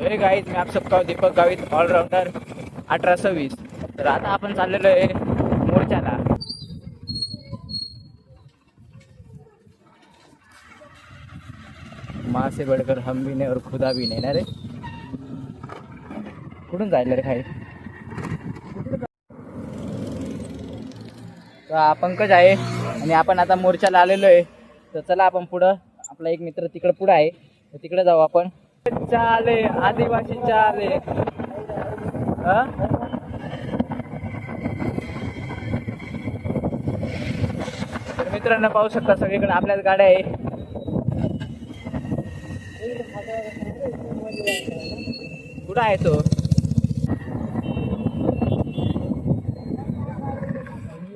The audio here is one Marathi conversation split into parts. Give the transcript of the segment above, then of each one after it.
हे गाईज मी आप सबका दीपक गावित ऑलराऊंडर अठरा सव्वीस. तर आता आपण चाललेलो आहे मोर्चाला. माँ से बढ़कर हम भी नाही और खुदा भी नाही ना रे? कुठून जायला रे खाई तर पंकज आहे आणि आपण आता मोर्चाला आलेलो आहे. तर चला आपण पुढं. आपला एक मित्र तिकडं पुढं आहे. तर तिकडे जाऊ आपण. चाले आदिवासी चाले. हा? तर मित्रांनो पाहू शकता सगळीकडे आपल्याच गाड्या आहे. कुठं आहे तो?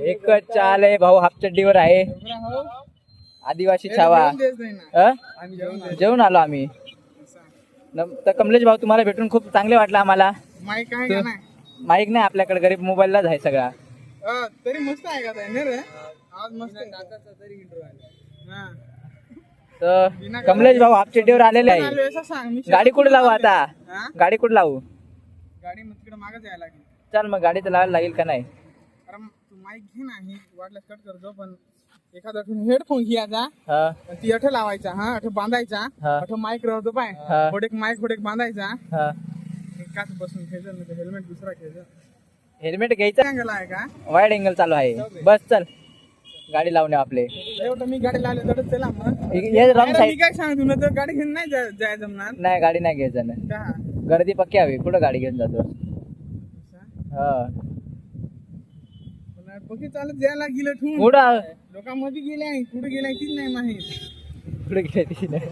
एकच चाल आहे भाऊ हापचड्डीवर आहे. आदिवासी छावा. अ? जेवून आलो आम्ही. तर कमलेश भाऊ तुम्हाला भेटून खूप चांगले वाटलं आम्हाला. माईक आहे तू- का नाही? माईक नाही आपल्याकडे गरीब मोबाईललाच आहे सगळा. अ, तरी मस्त आहे का ताई, नाही रे? आज मस्त आहे. हा. तर कमलेश भाऊ हापचड्डीवर आलेले आलो आहे असं सांग. मी गाडी कुठे लावू आता? हा? गाडी कुठे लावू? गाडी मग तिकडे मागच यायला लागेल. चल मग गाडी तर लावायला लागेल का नाही? अरे मग तू माईक घे ना ही वाटलं कट करतो पण एखादा हेडफोन घ्यायचा हा. आणि ती अठ लावायचा हा अठ बांधायचा हा. अठ माईक राहतो पाय. हा. होडेक माईक होडेक बांधायचा. हा. काच बसून नाही हेल्मेट दुसरा घ्यायचं हेल्मेट घ्यायचं? चांगला आहे का? वाईड अँगल चालू आहे. बस चल. गाडी लावणे आपले. एवढं मी गाडी लावली तर चला मग. ये रॉंग अरे मी साईड काय सांगतो ना तर गाडी घेऊन नाही जा- जायचं जमणार. नाही गाडी नाही घ्यायचं का? गर्दी पक्की हवी. कुठं गाडी घेऊन जातो? हा. बघी चालत जायला गेलं ठेवून. कुठं लोकांमध्ये गेले कुठे गेले तीच नाही माहीत. कुठे गेली ती नाही.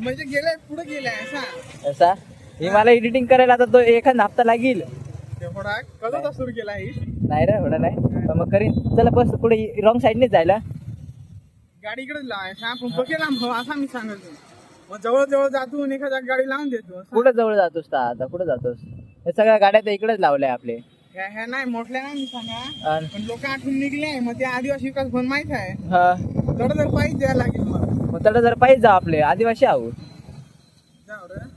म्हणजे गेले पुढे गेले असा असा? ही मला एडिटिंग करायला आता तो एखादा हप्ता लागेल. तेवढा कधीचा सुरू केला आहे. नाही रे एवढा नाही. पण मग करीन. चला बस पुढे रॉंग साईडनेच जायला. गाडी इकडेच लावायचा आपण पकेला हो असा मी सांगतो मग जवळ जवळ जातो आणि एखादा गाडी लावून देतो असं. कुठं जवळ जातोस ता आता? कुठं जातोस? हे सगळ्या गाड्या तर इकडेच लावल्या आपले. ह्या ह्या नाही मोठल्या नाही मी सांगा अन- पण लोक आठवून निघले मग ते आदिवासी विकास भवन माहीत आहे. हा. थोडं जर पाहिजे द्यायला लागेल मग. मग त्याला जर पाहिजे जाऊ आपले आदिवासी आहो. जाऊ रे.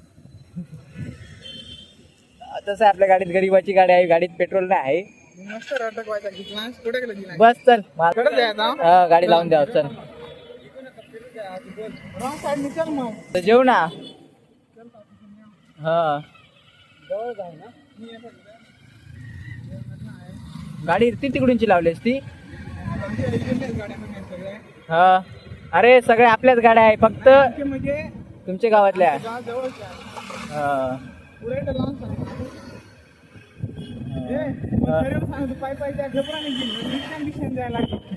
तसं आपल्या गाडीत गरीबाची गाडी आहे गाडीत पेट्रोल नाही आहे. मी मस्त रटकवायचा घेतला कुठे गेला दिला बस चल. कडे हा? गाडी लावून द्या चल. रॉंग साईड चल मग. तर जेवू ना. हा. जवळ जाऊ ना. मी येतो. गाडी ती तिकडूनची लावलीस ती हा. अरे सगळ्या आपल्याच गाड्या आहे फक्त तुमच्या गावातल्या. हा.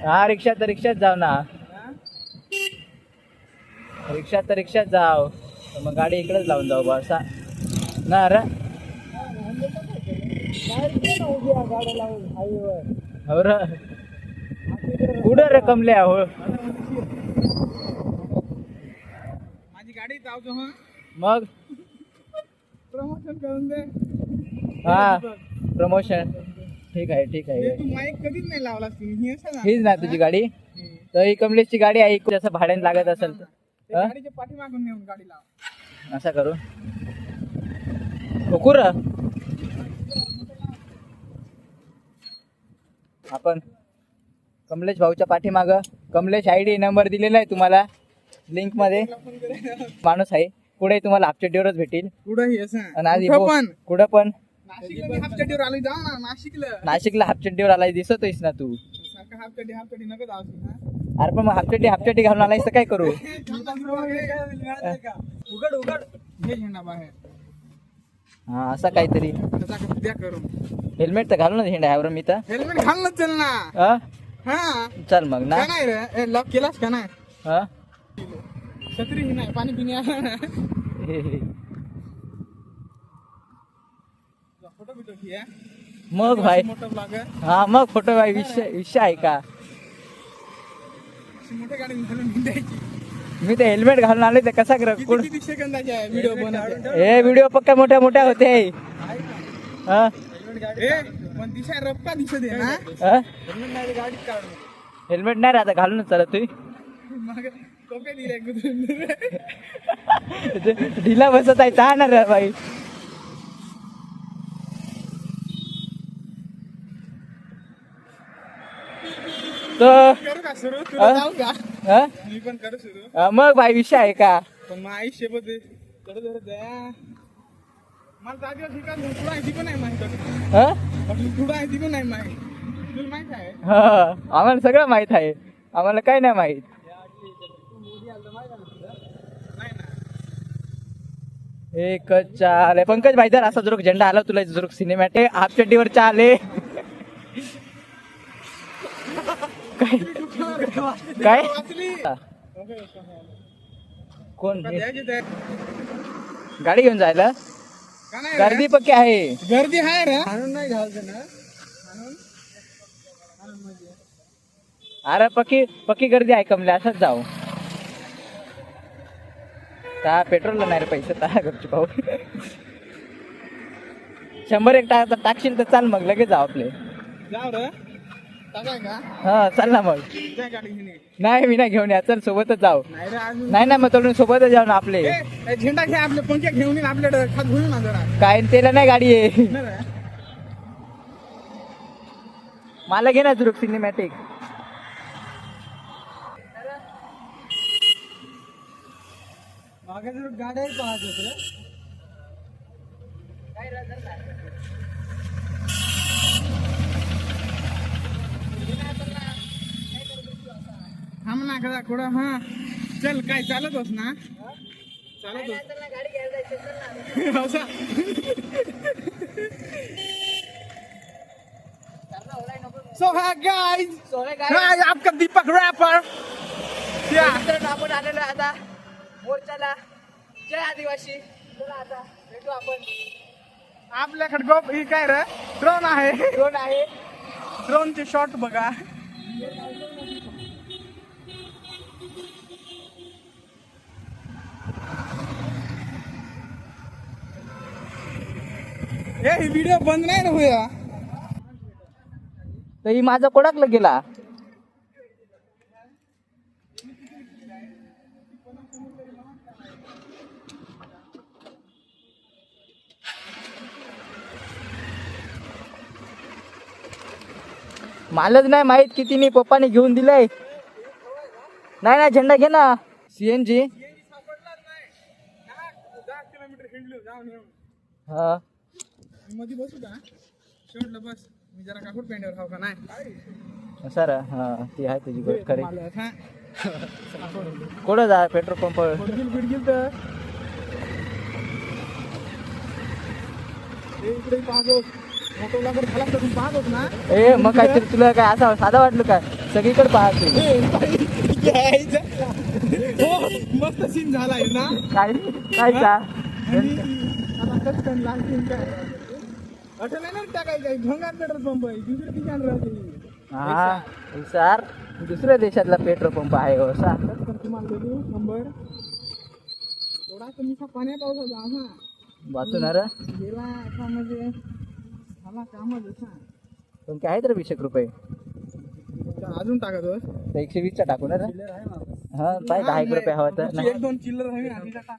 हा. रिक्षा तर रिक्षात जाऊ ना. रिक्षा तर रिक्षात जाव. मग गाडी इकडेच लावून जाऊ बा ना अरे कुठं रे कमल्या हो माझी गाडी हा मग प्रमोशन करून दे हा प्रमोशन ठीक आहे ठीक आहे. तू माईक कधीच नाही लावला हीच ना तुझी गाडी तर ही कमलेशची गाडी आहे जसं भाड्याने लागत असेल तर. पाठीमागून नेऊन गाडी लाव. असं करू. आपण कमलेश भाऊच्या पाठीमाग. कमलेश आय डी नंबर दिलेला आहे तुम्हाला. लिंकमध्ये. माणूस आहे. पुढे तुम्हाला हापचड्डीवरच भेटील. आणि आज कुठं पण. नाशिकला हापचड्डीवर आलाय. दिसतोयस ना तू. हा. अरे पण मग हापचड्डी हापचड्डी घालून आलायस तर काय करू? उघड उघड. हा असा काहीतरी. त्याचा का द्या करून. हेल्मेट तर घालूनच हिंडा ह्यावर मी तर. हेल्मेट घाल ना चल ना. हा? हा. चल मग ना. नाही रे. लॉक केलास का नाही? हा? छत्री ही नाही पाणी पिणे आलं. ना फोटो बिटो घे मग भाई. मोठं हा मग फोटो भाई विषय विषय आहे का? मोठ्या गाडी घालून हिंडायची. मी ते हेल्मेट घालून आले ते कसा कर किती किती सेकंदाचे आहे? व्हिडिओ बनवते. हे व्हिडिओ पक्का मोठ्या मोठ्या होते हा? ए पण दिशा रप्पा दिसत आहे ना? हा? गाडीत काढून हेल्मेट नाही राहता घालूनच चालत तुम्ही मग कोपे दिले गुदून ढिला बसत आहे जाणार रे बाई. तर करू का सुरू? हा? तुला जाऊ का? हा? मी पण करू सुरू. हा, मग बाई विषय आहे का? पण मग आयुष्य बघ आम्हाला सगळं माहीत आहे. आम्हाला काय नाही माहीत. एक चाले पंकज भाई जर असा जरूर झेंडा आला तुला जरूर सिनेमॅटिक हाफ चड्डीवर चाले काय? काय? कोण? गाडी घेऊन जायला? गर्दी पक्की आहे. गर्दी आहे रे. आणून नाही घालते ना. अरे पक्की पक्की गर्दी आहे कमले असंच जाऊ. ता पेट्रोलला नाही रे पैसे ता घरचे भाऊ. शंभर एक टाक टाकशील तर चाल मग लगेच जाऊ आपले. जाऊ रे. का हा चल ना मग. नाही मी नाही घेऊन या चल सोबतच जाऊ. नाही ना मग तोडून सोबतच जाऊ ना आपले. झेंडा घ्या आपले पंखे घेऊन येईन खात घेऊन काय त्याला नाही गाडी आहे. मला घे ना जरूर सिनेमॅटिक मागे गाड्या पाहत होत. थांब ना कदा कुठं हा. चल काय चालत होस ना चालत होस असं. So hi guys, hi आपका दीपक रैपर मित्रांनो, आपण आलेलो आहे आता मोर्चाला. जय आदिवासी. चला आता भेटू आपण. आपल्याकडे गोप ही काय रे? ड्रोन आहे. कोण आहे. ड्रोनचे शॉट बघा. ही व्हिडिओ बंद नाही ना होया? तर ही माझा कोडाकला गेला? मलाच नाही माहीत किती मी पप्पाने घेऊन दिलंय. नाही ना झेंडा घे ना. सीएनजी हा. मध्ये बसू का? शेवटला बस. मी जरा काकूड पेंड्यावर हाव का? नाही. सर हा ती आहे तुझी गोष्ट खरी. कुठं जा पेट्रोल पंप तर? ए, इकडे पाहतो मोठं लागत खाला तर पाहतोस ना? ए मग काय तरी तुला काय असं साधा वाटलं काय? सगळीकडे पाहते ए, बाई, घ्यायचं. हो, मस्त सीन झालाय ना? काय काय का आणि आता कटकन लागतील काय? अठरा नाही ना टाकायचं भंगार पेट्रोल पंप आहे. दुसरी ठिकाण राहते. हा हुशार. दुसऱ्या देशातला पेट्रोल पंप आहे हो असा तुम्हाला देतो नंबर थोडा पाण्या पावसाचा असा अरे गेला असा म्हणजे झाला कामच असा. काय आहेत रे रुपये. तर अजून टाकतोस तर एकशे वीसचा टाकू ना रे हा पाय दहा एक रुपये हवा तर. नाही एक दोन चिल्लर हवी ना तिला.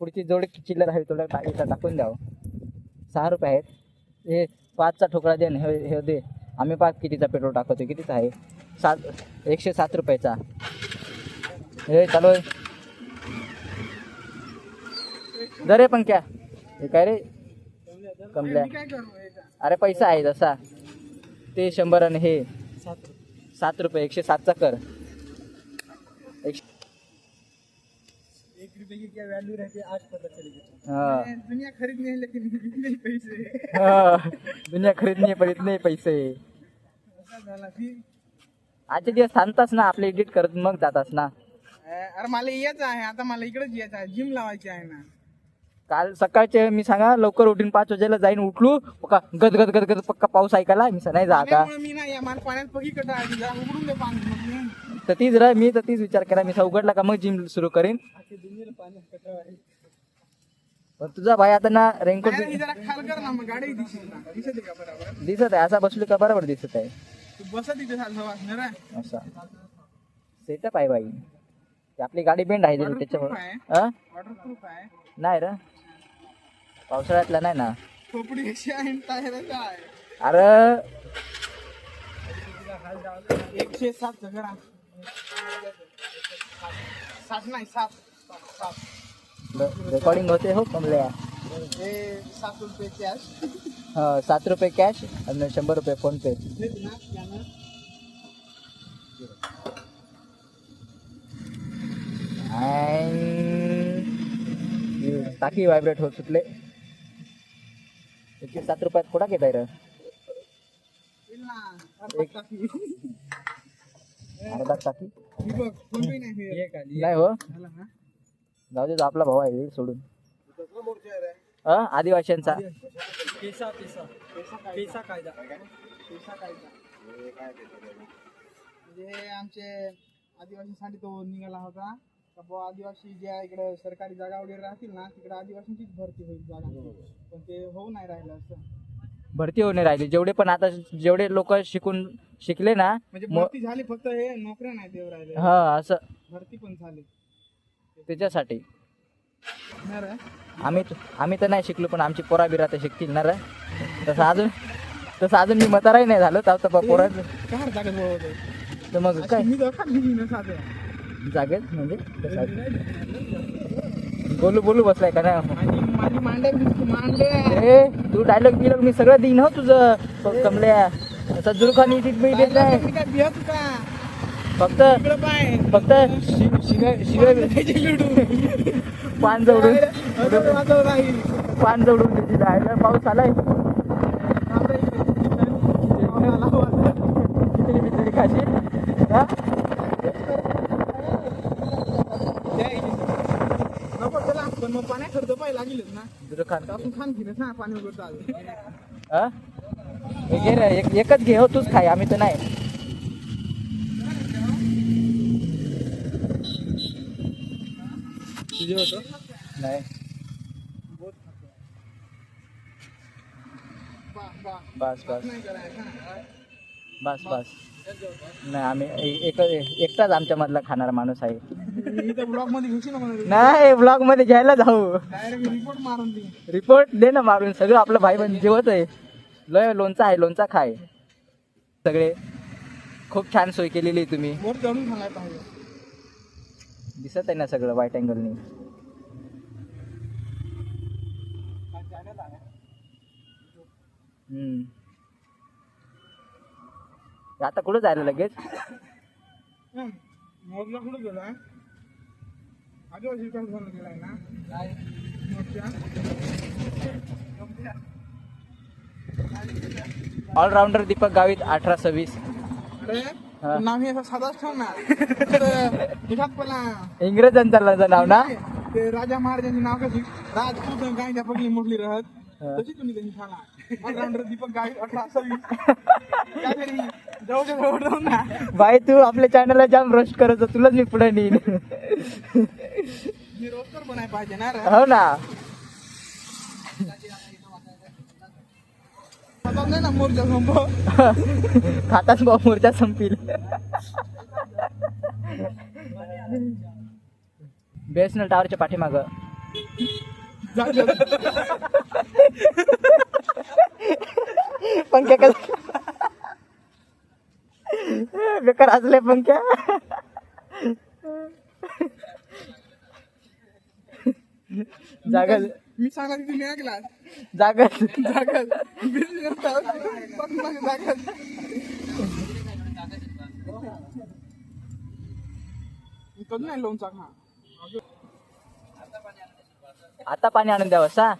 पुढची जेवढी चिल्लर हवी तेवढं टा- इथं टाकून द्यावं. सहा रुपये आहेत. हे पाचचा ठोकळा दे ना, हे हे दे. आम्ही पाच कितीचा पेट्रोल टाकतो कितीचा आहे? सात एकशे सात रुपयाचा. हे चालू आहे. दर पण क्या? हे काय रे? कमल्या. अरे पैसा आहे जसा. ते शंभर आणि हे. सात रुपये एकशे सातचा कर. क्या वैल्यू रहती है आज पता चलेगी। हा. दुनिया खरीदने हैं लेकिन नहीं पैसे। हा. दुनिया खरीदणे पण इथं नाही पैसे। असा झाला ती आजचे दिवस थांबतास ना आपले एडिट करत मग जातास ना। अरे मला यायचं आहे आता मला इकडेच यायचं आहे जिम लावायची आहे ना. काल सकाळचे मी सांगा लवकर उठून पाच वाजेला जाईन उठलो पक्का गद गद गद गद पक्का पाऊस ऐकायला मी नाही जा आता. त्यामुळे मी नाही या मला पाण्यात पगी कटा उघडून दे पाणी तर तीच रा मी तर तीच विचार केला. मी उघडला का मग जिम सुरू करीन. पण तुझा भाई आता ना रेनकोट दिसत आहे असा बसलो का बरोबर दिसत आहे. असा. सेटअप आहे ती आपली गाडी बेंड आहे त्याच्यामुळे. नाही रे. पावसाळ्यातला नाही ना. अरे. एकशे सात झगडा. सात नाही सात सात रेकॉर्डिंग होते हो कमल्या हे सात रुपये कॅश हा सात रुपये कॅश आणि शंभर रुपये फोन पे टाकी व्हायब्रेट होत सुटले एकशे सात रुपयात थोडा घेताय रे. अर्धा टाकी. ही नाही हे. नाही हो. झाला ना? जाऊ दे आपला भाऊ आहे सोडून. आदिवासींचा. PESA PESA. पेसा कायदा. पेसा कायदा. पेसा कायदा म्हणजे हे आमचे आदिवासींसाठी तो निघाला होता. आदिवासी ज्या इकडे सरकारी जागा वगैरे राहतील ना तिकडे आदिवासींचीच भरती होईल जागा. पण ते होऊ नाही राहिलं असं. भरती होणे राहिली जेवढे पण आता जेवढे लोक शिकून शिकले ना म्हणजे म- भरती झाली फक्त हे नोकऱ्या नाही हा असं भरती पण झाली त्याच्यासाठी? आम्ही आम्ही तर नाही शिकलो पण आमची पोरा बिरा तर शिकतील ना रे तसं अजून तसं अजून मी म्हाताराही नाही झालो तर पोरा काय जागेत बोलवतोय? तर मग काय अशी मी तर खाल्ली नाही ना साधं. जागेत म्हणजे? बोलू बोलू बसलाय का नाही आणि माझी मांडे मांडे ए तू डायलॉग बिलॉग मी सगळं देईन हो तुझं कमल्या असं जुरखानी टीट मी देत नाही फक्त फक्त शि- शिव्या शिव्या पान जवळून पान जवळून देते जायला पाऊस आलाय खिचडी बिचडी हा? नको त्याला पण मग पाण्या खर्च पाहिजे लागेलच ना. जुरखान तासून खान घेणं ना पाणी वगैरे हा? हे घे रे एक- एकच घे हो तूच खाय आम्ही तर नाही. तुझे होतं? नाही. बा बा बस बस. नाही करायचं. बस बस. नाही आम्ही एक एकटाच आमच्या मधला खाणारा माणूस आहे. इथं ब्लॉगमध्ये घुशी ना मला? नाही ब्लॉगमध्ये घ्यायला जाऊ. डायरेक्ट रिपोर्ट मारून दे. रिपोर्ट दे ना मारून सगळं आपलं भाई बंद जेवत आहे. लय लोणचा आहे लोणचा खाय. सगळे. खूप छान सोय केलेली आहे तुम्ही. सांगायला पाहिजे दिसत आहे ना सगळं वाईट अँगलनी हम्म. आता कुठं जायला लगेच. मोरला कुठं गेला? आदिवासी विकास भवन गेलाय ना? मोर्चा ऑलराऊंडर दीपक गावित अठरा सव्वीस. नाव हे असं साधाच ठेव ना. इंग्रजांचं नाव ना? ते राजा महाराजांची नाव कशी राजपूत गायच्या पगली मोडली राहत. तशी तुम्ही त्यांनी सांगा ऑलराऊंडर दीपक गावी अठरा सव्वीस. भाई तू आपल्या चॅनलला जाम रोस्ट करत तुलाच मी पुढे नेईन. हो ना. खाताच भाऊ मोर्चा संपील. बीएसएनएल टावरच्या पाठीमाग. पंख्या कस बेकार असले पंख्या जागा मी सांगा तुम्ही ऐकला जागा जागा जागा कधी नाही लोणचा खा आता पाणी आणून द्यावं सा.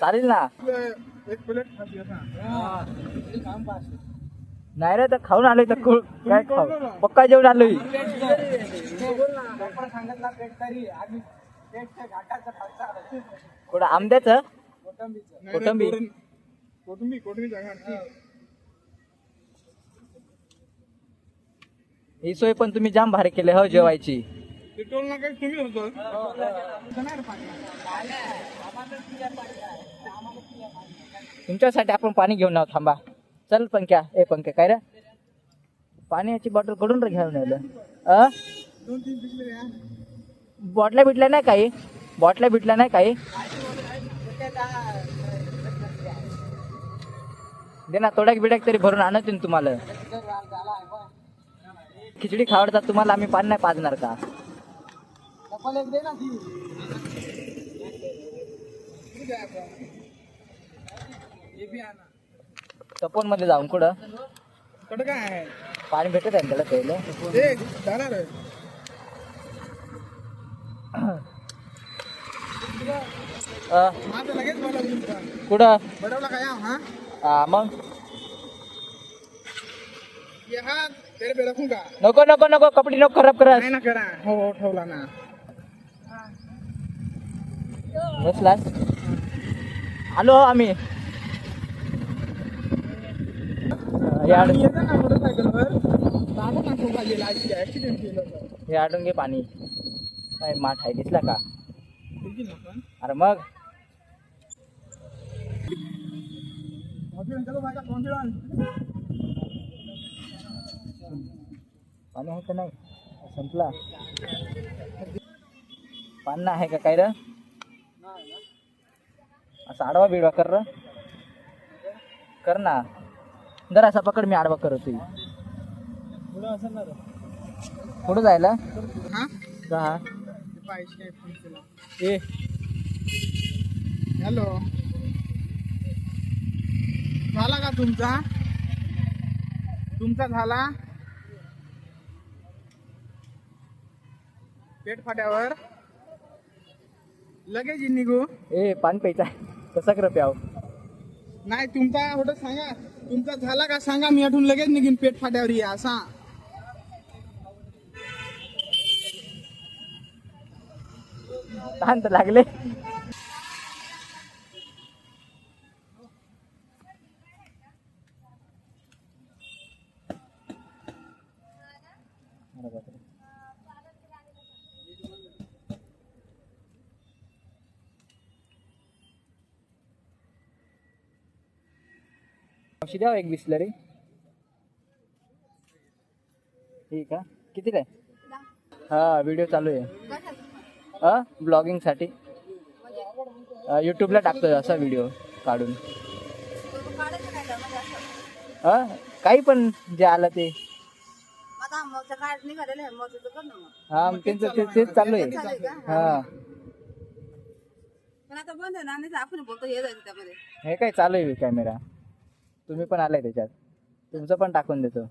चालेल ना? एक प्लेट असा नाही रे तर खाऊन आलोय तर कुळ- काय खाऊ? पक्का जेवण आलोय. सांगितला पेट तरी. आधी पेटच्या घाटाचा खालचा कुठं आंब्याचं? कोटंबी कोटंबी? ही सोय पण तुम्ही जाम भारी केली हो जेवायची. ते टोल नाका तुम्ही होतो. इथं नाही रे पाणी. तुमच्यासाठी आपण पाणी घेऊन आहोत थांबा. चल पंख्या ए पंख्या काय रे? पाण्याची बॉटलकडून रे घेऊन आलं. अ? बॉटल्या बिटल्या नाही काही? बॉटल्या बिटल्या नाही काही? दे ना तोड्याक बिड्याक तरी भरून आणत तुम्हाला. खिचडी खावडतात तुम्हाला आम्ही पाणी नाही पाजणार का? दे ना तपोनमध्ये जाऊन कुठं? कडं काय? पाणी भेटत आहे त्याला पहिलं ते जाणार. कुठं? बडवला काय हा? मग? नको नको नको कपडे नको खराब करा. नाही ना करा. हो हो ठेवला ना. बसलास? आलो आम्ही हे आणि आडून येतं ना मोटरसायकलवर दादा ना ठोका गेला ऍक्सिडेंट केलं तर हे आडून घे. पाणी. काय माठ आहे दिसला का? अरे मग. पाणी आहे का नाही? संपला. पाणी नाही आहे का काय र? असं आडवा बिडवा कर र. कर ना. जरा असा पकड मी आडवा करतो कुठं जायला? ए. हॅलो. झाला का तुमचा? तुमचा झाला? पेट फाट्यावर. लगेच निघू. ए पाणी प्यायचा कसा कर प्याव नाही तुमचा होतं सांगा. तुमचा झाला का? सांगा मी आठून लगेच निघीन पेट फाट्यावर या असा. लागले. औषध द्यावं एक बिसलरी? ठीक आहे. किती काय? हा व्हिडिओ चालू आहे. हा ब्लॉगिंगसाठी यूट्यूबला टाकतोय असा व्हिडिओ काढून. हा काही पण जे आलं ते. हा त्यांचं ते तेच चालू आहे. हा. हे काय चालू आहे कॅमेरा तुम्ही पण आलाय त्याच्यात. तुमचं पण टाकून देतो.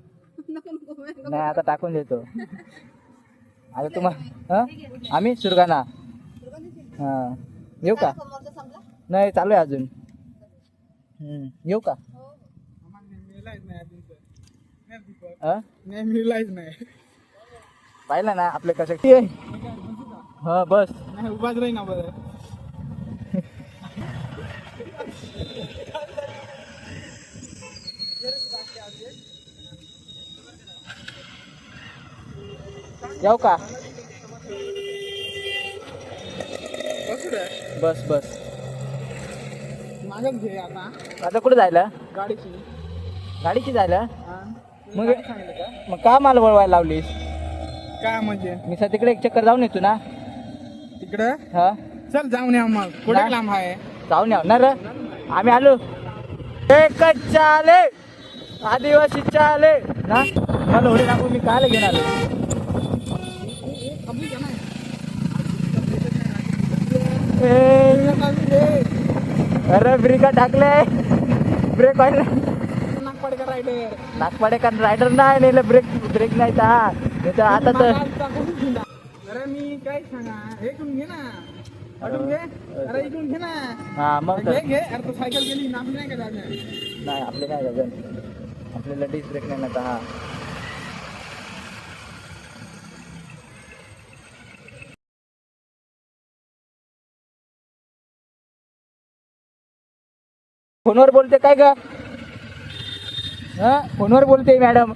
नाही आता टाकून देतो. आता तुम्हाला हा? आम्ही सुरगाणा. हा. येऊ का? नाही चालू आहे अजून. येऊ का. हा? पाहिलं ना आपले कसं? हा बस. नाही उभाच राही ना बरं. जाऊ का? बसू बस. घे आता. आता कुठे जायला? गाडीची. गाडीची जायला? मग मग का मला वळवायला लावलीस? काय म्हणजे? मी सर तिकडे एक चक्कर जाऊन येतो ना. तिकडं? हा. चल जाऊन या मग. कुठे. लांब आहे? जाऊन या ना र आम्ही आलो. एकच चाले. आदिवासी चाले. ना? मला होडी टाकून मी कायला घेऊन आलो थांबली का नाही ए, अरे ब्रिका टाकले? ब्रेक ऑइल नागपाडे का रायडर नागपाडे का रायडर नाही नाही ब्रेक ब्रेक नाही तर आता तर अरे मी काय सांगा? हे इकडून घे ना. अटून घे. अरे इकडून घे ना. हा मग घे तर घे अरे तो सायकल गेली नाम नाही का जायचं नाही आपले नाही आपल्याला ब्रेक नाही ना हा. फोनवर बोलते काय ग? हा? फोनवर बोलते मॅडम.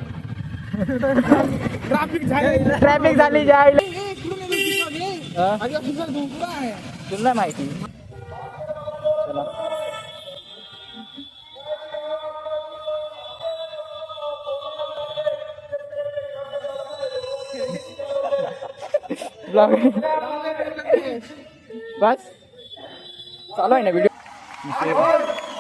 ट्रॅफिक झाले. ट्रॅफिक झाली. हा? आहे. तुला माहिती. चला. बस. चालू आहे ना व्हिडिओ